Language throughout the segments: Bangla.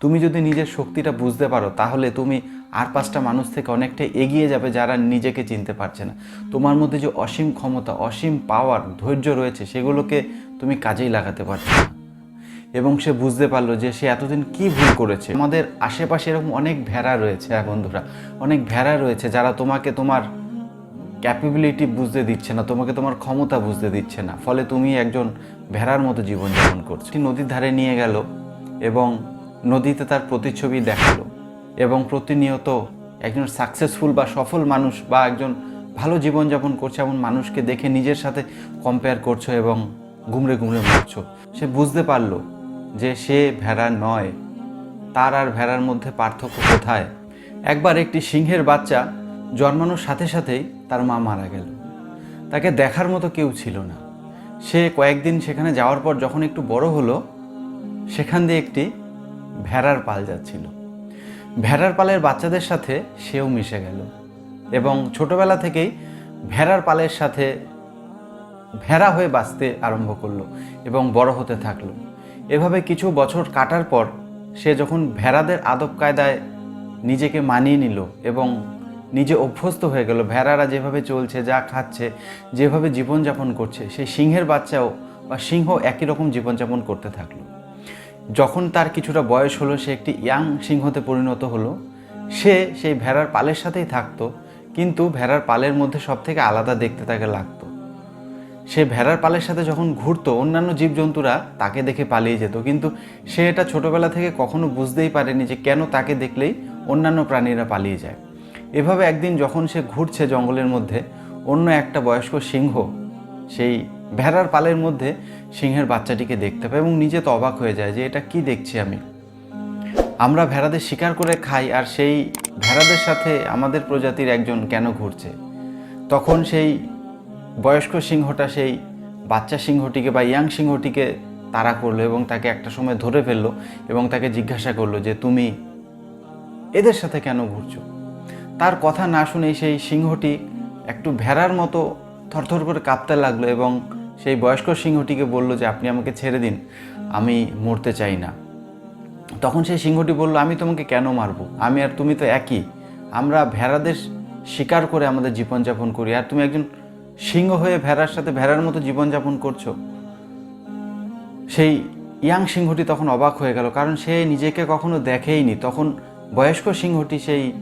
তুমি যদি নিজের শক্তিটা বুঝতে পারো, তাহলে তুমি আর পাঁচটা মানুষ থেকে অনেকটা এগিয়ে যাবে যারা নিজেকে চিনতে পারছে না। তোমার মধ্যে যে অসীম ক্ষমতা, অসীম পাওয়ার ধৈর্য রয়েছে, সেগুলোকে তুমি কাজেই লাগাতে পারছ এবং সে বুঝতে পারল যে সে এতদিন কি ভুল করেছে। আমাদের আশেপাশে এরকম অনেক ভেড়া রয়েছে হ্যাঁ বন্ধুরা, অনেক ভেড়া রয়েছে যারা তোমাকে তোমার ক্যাপেবিলিটি বুঝতে দিচ্ছে না, তোমাকে তোমার ক্ষমতা বুঝতে দিচ্ছে না। ফলে তুমি একজন ভেড়ার মতো জীবনযাপন করছ। নদীর ধারে নিয়ে গেল এবং নদীতে তার প্রতিচ্ছবি দেখাল এবং প্রতিনিয়ত একজন সাকসেসফুল বা সফল মানুষ বা একজন ভালো জীবনযাপন করছে এমন মানুষকে দেখে নিজের সাথে কম্পেয়ার করছ এবং ঘুমড়ে ঘুমড়ে মরছো। সে বুঝতে পারল যে সে ভেড়া নয়, তার আর ভেড়ার মধ্যে পার্থক্য কোথায়। একবার একটি সিংহের বাচ্চা জন্মানোর সাথে সাথেই তার মা মারা গেল। তাকে দেখার মতো কেউ ছিল না। সে কয়েকদিন সেখানে যাওয়ার পর যখন একটু বড় হলো, সেখান দিয়ে একটি ভেড়ার পাল যাচ্ছিল। ভেড়ার পালের বাচ্চাদের সাথে সেও মিশে গেল এবং ছোটবেলা থেকেই ভেড়ার পালের সাথে ভেড়া হয়ে বাঁচতে আরম্ভ করল এবং বড় হতে থাকল। এভাবে কিছু বছর কাটার পর সে যখন ভেড়াদের আদব কায়দায় নিজেকে মানিয়ে নিল এবং নিজে অভ্যস্ত হয়ে গেল, ভেড়ারা যেভাবে চলছে, যা খাচ্ছে, যেভাবে জীবনযাপন করছে, সেই সিংহের বাচ্চাও বা সিংহ একই রকম জীবনযাপন করতে থাকল। যখন তার কিছুটা বয়স হলো, সে একটি ইয়াং সিংহতে পরিণত হলো। সে সেই ভেড়ার পালের সাথেই থাকতো, কিন্তু ভেড়ার পালের মধ্যে সব থেকে আলাদা দেখতে তাকে লাগতো। সে ভেড়ার পালের সাথে যখন ঘুরতো, অন্যান্য জীবজন্তুরা তাকে দেখে পালিয়ে যেত, কিন্তু সে এটা ছোটোবেলা থেকে কখনো বুঝতেই পারেনি যে কেন তাকে দেখলেই অন্যান্য প্রাণীরা পালিয়ে যায়। এভাবে একদিন যখন সে ঘুরছে জঙ্গলের মধ্যে, অন্য একটা বয়স্ক সিংহ সেই ভেড়ার পালের মধ্যে সিংহের বাচ্চাটিকে দেখতে পায় এবং নিজে তো অবাক হয়ে যায় যে এটা কি দেখছি আমি। আমরা ভেড়াদের শিকার করে খাই আর সেই ভেড়াদের সাথে আমাদের প্রজাতির একজন কেন ঘুরছে? তখন সেই বয়স্ক সিংহটা সেই বাচ্চা সিংহটিকে বা ইয়াং সিংহটিকে তাড়া করল এবং তাকে একটা সময় ধরে ফেলল এবং তাকে জিজ্ঞাসা করল যে, তুমি এদের সাথে কেন ঘুরছো? তার কথা না শুনেই সেই সিংহটি একটু ভেড়ার মতো থরথর করে কাঁপতে লাগল এবং সেই বয়স্ক সিংহটিকে বলল যে, আপনি আমাকে ছেড়ে দিন, আমি মরতে চাই না। তখন সেই সিংহটি বলল, আমি তোমাকে কেন মারবো? আমি আর তুমি তো একই। আমরা ভেড়াদের শিকার করে আমাদের জীবনযাপন করি। আর তুমি একজন সিংহ হয়ে ভেড়ার সাথে ভেড়ার মতো জীবনযাপন করছ। সেই ইয়াং সিংহটি তখন অবাক হয়ে গেল, কারণ সে নিজেকে কখনো দেখেইনি। তখন বয়স্ক সিংহটি সেই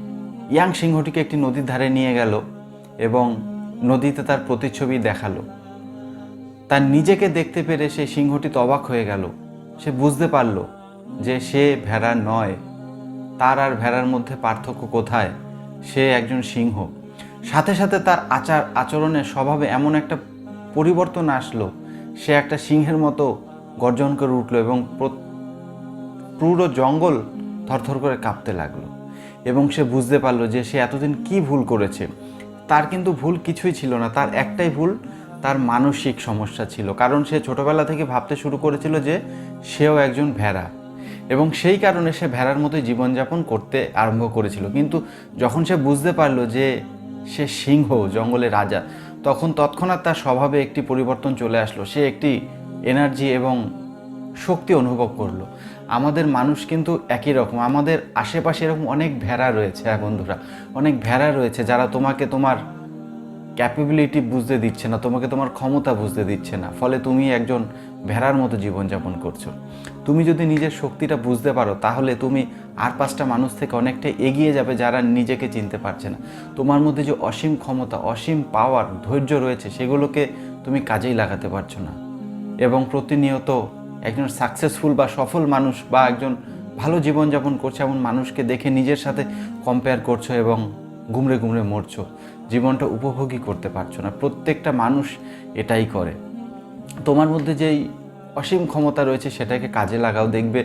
ইয়াং সিংহটিকে একটি নদীর ধারে নিয়ে গেল এবং নদীতে তার প্রতিচ্ছবি দেখাল। তার নিজেকে দেখতে পেরে সেই সিংহটি তো অবাক হয়ে গেল। সে বুঝতে পারল যে সে ভেড়া নয়। তার আর ভেড়ার মধ্যে পার্থক্য কোথায়? সে একজন সিংহ। সাথে সাথে তার আচার, আচরণের স্বভাবে এমন একটা পরিবর্তন আসলো। সে একটা সিংহের মতো গর্জন করে উঠল এবং পুরো জঙ্গল থরথর করে কাঁপতে লাগল এবং সে বুঝতে পারল যে সে এতদিন কি ভুল করেছে। তার কিন্তু ভুল কিছুই ছিল না। তার একটাই ভুল তার মানসিক সমস্যা ছিল। কারণ সে ছোটবেলা থেকে ভাবতে শুরু করেছিল যে সেও একজন ভেড়া এবং সেই কারণে সে ভেড়ার মতোই জীবনযাপন করতে আরম্ভ করেছিল। কিন্তু যখন সে বুঝতে পারল যে সে সিংহ জঙ্গলের রাজা, তখন তৎক্ষণাৎ তার স্বভাবে একটি পরিবর্তন চলে আসলো। সে একটি এনার্জি এবং শক্তি অনুভব করল। আমাদের মানুষ কিন্তু একই রকম। আমাদের আশেপাশে এরকম অনেক ভেড়া রয়েছে হ্যাঁ বন্ধুরা, অনেক ভেড়া রয়েছে যারা তোমাকে তোমার ক্যাপাবিলিটি বুঝতে দিচ্ছে না, তোমাকে তোমার ক্ষমতা বুঝতে দিচ্ছে না। ফলে তুমি একজন ভেড়ার মতো জীবনযাপন করছ। তুমি যদি নিজের শক্তিটা বুঝতে পারো, তাহলে তুমি আর পাঁচটা মানুষ থেকে অনেকটা এগিয়ে যাবে যারা নিজেকে চিনতে পারছে না। তোমার মধ্যে যে অসীম ক্ষমতা, অসীম পাওয়ার ধৈর্য রয়েছে, সেগুলোকে তুমি কাজেই লাগাতে পারছ না। এবং প্রতিনিয়ত একজন সাকসেসফুল বা সফল মানুষ বা একজন ভালো জীবনযাপন করছে এমন মানুষকে দেখে নিজের সাথে কম্পেয়ার করছ এবং ঘুমড়ে ঘুমড়ে মরছো। জীবনটা উপভোগই করতে পারছ না। প্রত্যেকটা মানুষ এটাই করে। তোমার মধ্যে যেই অসীম ক্ষমতা রয়েছে, সেটাকে কাজে লাগাও, দেখবে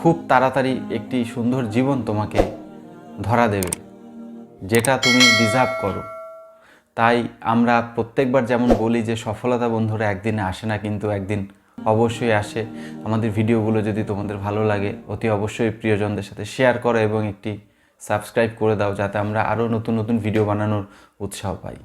খুব তাড়াতাড়ি একটি সুন্দর জীবন তোমাকে ধরা দেবে, যেটা তুমি ডিজার্ভ করো। তাই আমরা প্রত্যেকবার যেমন বলি যে, সফলতা বন্ধুরা একদিনে আসে না, কিন্তু একদিন অবশ্যই আসে। আমাদের ভিডিওগুলো যদি তোমাদের ভালো লাগে, অতি অবশ্যই প্রিয়জনদের সাথে শেয়ার করো এবং একটি সাবস্ক্রাইব করে দাও যাতে আমরা আরও নতুন নতুন ভিডিও বানানোর উৎসাহ পাই।